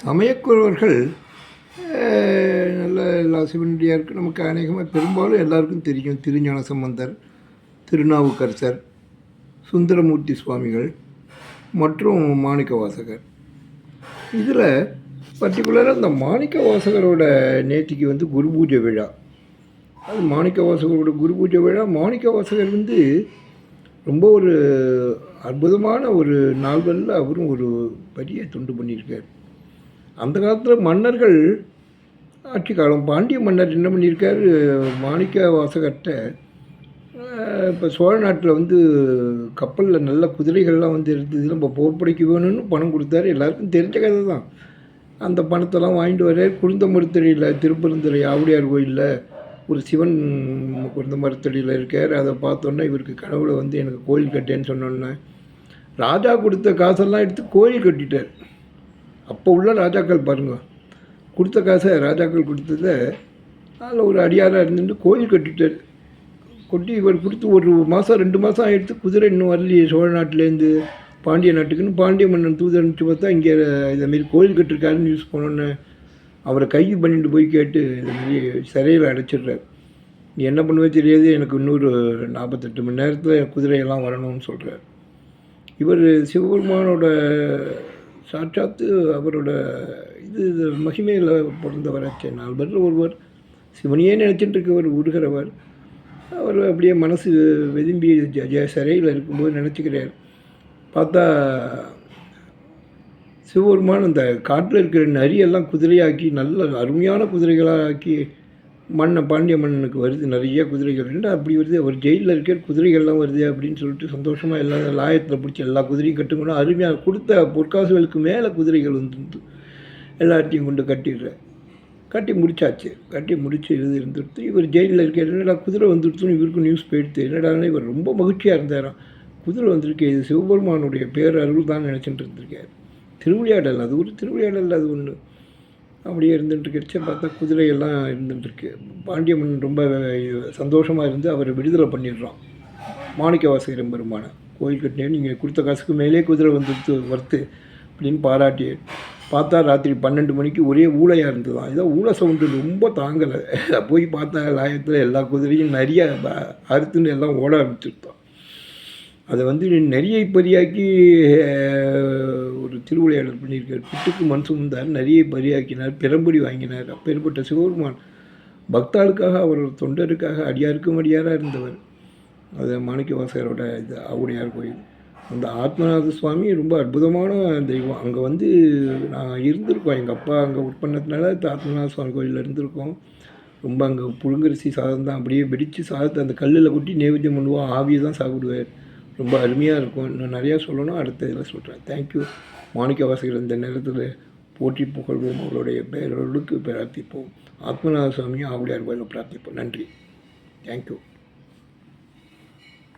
சமயக்குறவர்கள் நல்ல எல்லா சிவனடியாருக்கு நமக்கு அநேகமாக பெரும்பாலும் எல்லாருக்கும் தெரியும். திருஞான சம்பந்தர் திருநாவுக்கரசர் சுந்தரமூர்த்தி சுவாமிகள் மற்றும் மாணிக்க வாசகர் இதில் பர்டிகுலராக இந்த மாணிக்க வாசகரோட நேற்றுக்கு வந்து குரு பூஜை விழா. அது மாணிக்க வாசகரோட குரு பூஜை விழா. மாணிக்க வாசகர் வந்து ரொம்ப ஒரு அற்புதமான ஒரு நாள்களில் அவரும் ஒரு பெரிய தொண்டு பண்ணியிருக்கார். அந்த காலத்தில் மன்னர்கள் ஆட்சி காலம் பாண்டிய மன்னர் என்ன பண்ணியிருக்கார்? மாணிக்க வாசகர்கிட்ட இப்போ சோழ நாட்டில் வந்து கப்பலில் நல்ல குதிரைகள்லாம் வந்து இருந்தது. நம்ம போர் போர்ப்படைக்கு வேணும்னு பணம் கொடுத்தாரு. எல்லாருக்கும் தெரிஞ்ச கதை தான். அந்த பணத்தெல்லாம் வாங்கிட்டு வர குருந்தமருத்தடியில் திருப்பெருந்துறை ஆவுடையார் கோயிலில் ஒரு சிவன் குருந்தமருத்தடியில் இருக்கார். அதை பார்த்தோன்னே இவருக்கு கனவுல வந்து எனக்கு கோயில் கட்டேன்னு சொன்னோன்னே ராஜா கொடுத்த காசெல்லாம் எடுத்து கோயில் கட்டிட்டார். அப்போ உள்ள ராஜாக்கள் பாருங்கள் கொடுத்த காசை ராஜாக்கள் கொடுத்ததை அதில் ஒரு அடியாராக இருந்துட்டு கோயில் கட்டிட்டார். கொட்டி இவர் கொடுத்து ஒரு மாதம் ரெண்டு மாதம் ஆகிடுத்து குதிரை இன்னும் வரலையே சோழ நாட்டிலேருந்து பாண்டிய நாட்டுக்குன்னு பாண்டிய மன்னன் தூது அனுப்பிச்சு பார்த்தா இங்கே இதேமாரி கோயில் கட்டிருக்காருன்னு நியூஸ் போனோன்னு அவரை கைது பண்ணிட்டு போய் கேட்டு இதுமாரி சிறையில் அடைச்சிடுறாரு. நீ என்ன பண்ணுவே தெரியாது எனக்கு இன்னொரு நாற்பத்தெட்டு மணி நேரத்தில் குதிரையெல்லாம் வரணும்னு சொல்கிறார் இவர் சிவபெருமானோட சாட்சாத்து அவரோட இது மகிமையில் பிறந்தவர் அச்சன் பேரில் ஒருவர் சிவனையே நினச்சிட்டு இருக்கவர் உருகிறவர். அவர் அப்படியே மனசு வெதும்பி ஜ- சிறையில் இருக்கும்போது நினச்சிக்கிறார். பார்த்தா சிவபெருமான் அந்த காட்டில் இருக்கிற நரியெல்லாம் குதிரையாக்கி நல்ல அருமையான குதிரைகளாக ஆக்கி மண்ணை பாண்டிய மன்னனுக்கு வருது நிறைய குதிரைகள். ரெண்டு அப்படி வருது? அவர் ஜெயிலில் இருக்கிற குதிரைகள்லாம் வருது அப்படின்னு சொல்லிட்டு சந்தோஷமாக எல்லா லாயத்தில் பிடிச்சி எல்லா குதிரையும் கட்டுக்கணும் அருமையாக கொடுத்த பொற்காசுகளுக்கு மேலே குதிரைகள் வந்து எல்லாத்தையும் கொண்டு கட்டிடுறேன். கட்டி முடிச்சாச்சு. கட்டி முடிச்சு இது இருந்துட்டு இவர் ஜெயிலில் இருக்கார் என்னடா குதிரை வந்துடுச்சுன்னு இவருக்கு நியூஸ் போயிடுது. என்னடான்னு இவர் ரொம்ப மகிழ்ச்சியாக இருந்தாராம் குதிரை வந்திருக்கு இது சிவபெருமானுடைய பேர் அருள் தான் நினச்சிட்டு இருந்திருக்கார். திருவிளையாடல் அது ஒரு திருவிளையாடல் அது ஒன்று அப்படியே இருந்துட்டு பார்த்தா குதிரையெல்லாம் இருந்துட்டு பாண்டியம்மன் ரொம்ப சந்தோஷமாக இருந்து அவரை விடுதலை பண்ணிடுறான். மாணிக்க வாசகரம் பெருமான. கோயில் கட்டினே நீங்கள் கொடுத்த காசுக்கு மேலே குதிரை வந்துடுத்து வர்த்து அப்படின்னு பாராட்டி பார்த்தா ராத்திரி பன்னெண்டு மணிக்கு ஒரே ஊழையாக இருந்ததுதான். இதான் ஊழ சவுண்டு ரொம்ப தாங்கலை. போய் பார்த்தா லாயத்தில் எல்லா குதிரையும் நிறைய அறுத்துன்னு எல்லாம் ஓட ஆரம்பிச்சிருத்தான் அதை வந்து நிறைய பரியாக்கி ஒரு திருவிளையாடல் பண்ணியிருக்கார். பிட்டுக்கு மண் சுமந்தார் நிறைய பரியாக்கினார் பிறம்படி வாங்கினார். அப்பேற்பட்ட சிவபெருமான் பக்தாளுக்காக அவர் தொண்டருக்காக அடியாருக்கும் அடியாராக இருந்தவர். அது மாணிக்கவாசரோட இது ஆவுடையார் கோயில். அந்த ஆத்மநாத சுவாமி ரொம்ப அற்புதமான தெய்வம். அங்கே வந்து நான் இருந்திருக்கோம். எங்கள் அப்பா அங்கே ஒர்க் பண்ணதுனால இந்த ஆத்மநாத சுவாமி கோயிலில் இருந்திருக்கோம். ரொம்ப அங்கே புழுங்கரிசி சாதம் தான் அப்படியே வெடித்து சாதத்தை அந்த கல்லில் கொட்டி நைவேத்தியம் பண்ணுவோம். ஆவியை தான் சாப்பிடுவார். ரொம்ப அருமையாக இருக்கும். இன்னும் நிறையா சொல்லணும். அடுத்த இதில் சொல்கிறேன் தேங்க்யூ மாணிக்க வாசகர் இந்த நேரத்தில் போற்றி புகழ்வோம். அவருடைய பெயரொழுக்கு பிரார்த்திப்போம். ஆத்மநாத சுவாமியும் ஆவுடையார் கோயிலில் பிரார்த்திப்போம். நன்றி. தேங்க்யூ